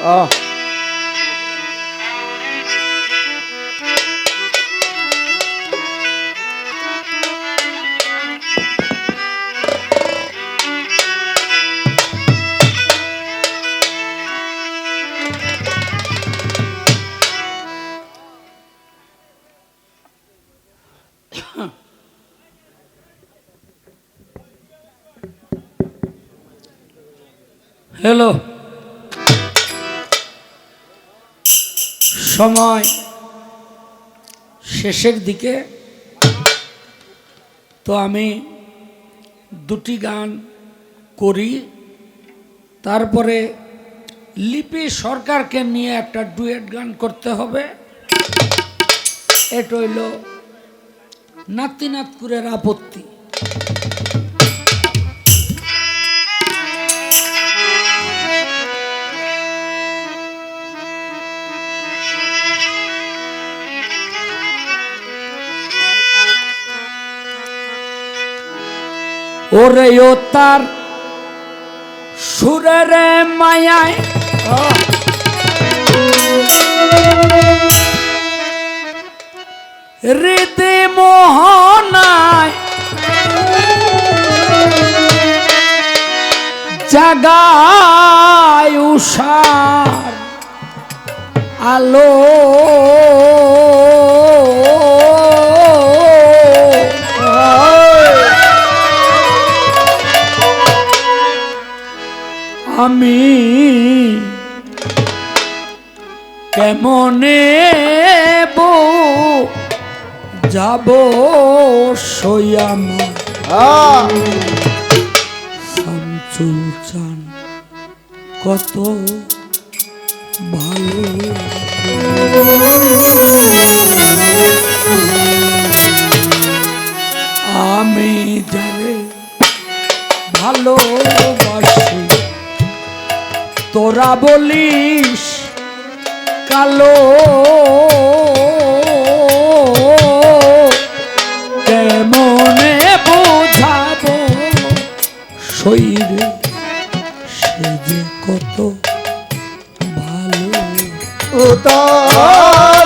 아. Hello সময় শেষের দিকে তো আমি দুটি গান করি। তারপরে লিপি সরকারকে নিয়ে একটা ডুয়েট গান করতে হবে। এটা হইল নাতিনাথপুরের আপত্তি। ওরে ও তার সুরের মায়ায় রীতি মোহনায় জাগায় উষার আলো কেমনে বউ যাব সয়াম? শামচুল চান কত ভালো। আমি যারে ভালোবাসি তোরা বলিস কালো কেমনে বোঝাবো শরীরে সে যে কত ভালো। ও সুরের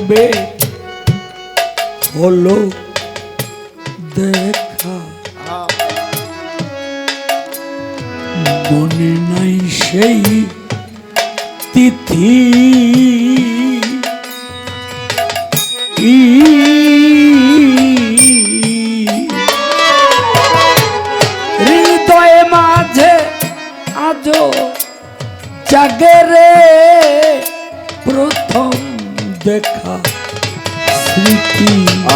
কবে হলো দেখা। মনে নাই সেই তিথি।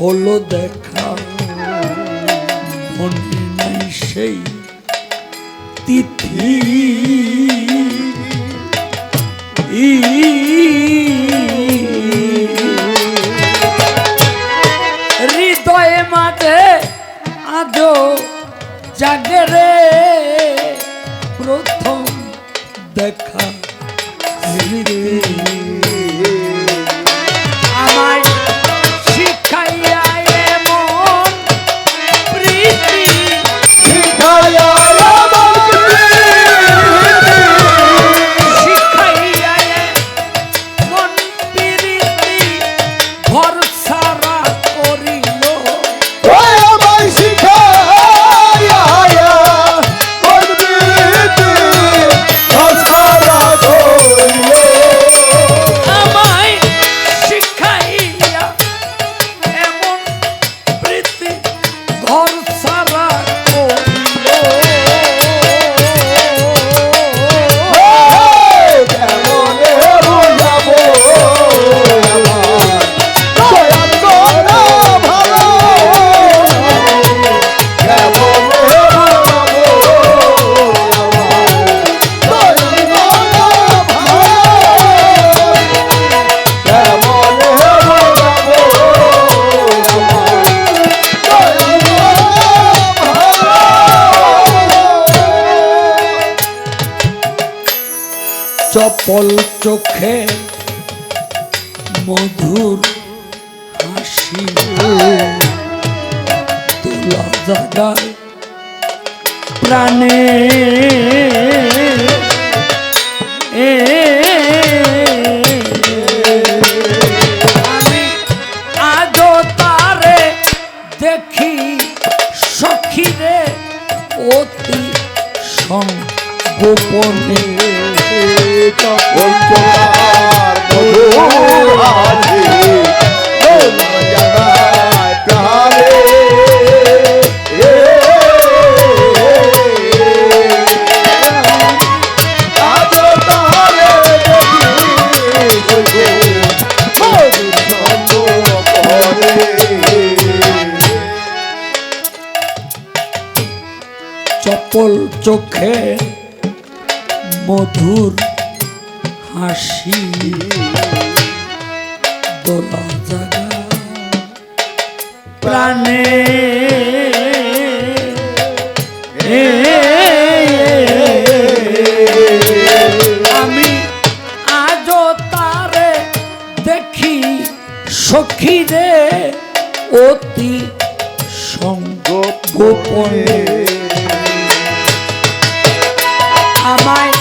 হলো দেখা। মনে সেই তিথি। হৃদয়ে চপল চোখে মধুর হাসি তোলা জাগায় প্রাণে। এ মধুর হাসি। দোলা জাগা প্রাণে। আমি আজও তারে দেখি সখী রে অতি সঙ্গ গোপনে। আমায়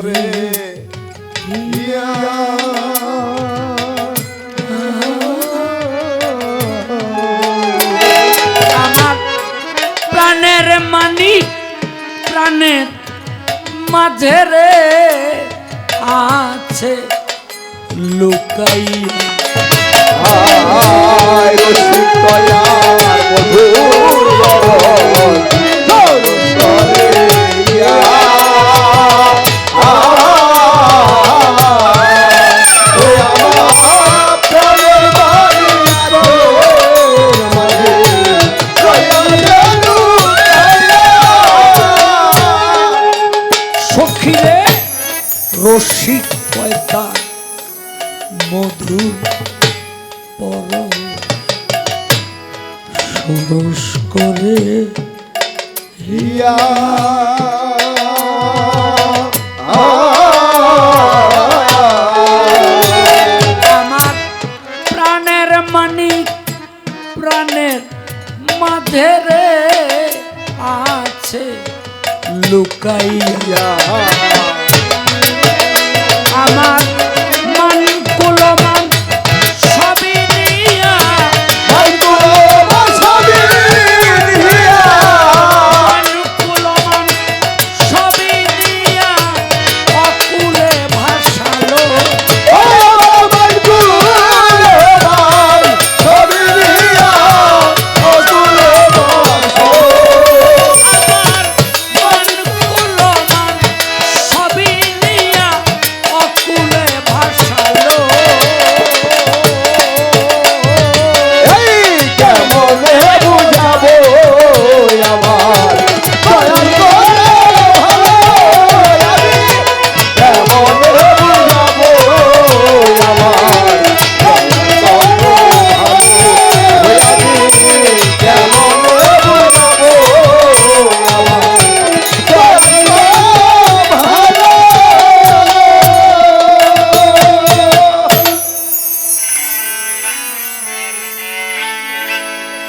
করে। আমার প্রাণের মানিক প্রাণের মাঝে রে আছে লুকাইয়া সখীরে Cheek.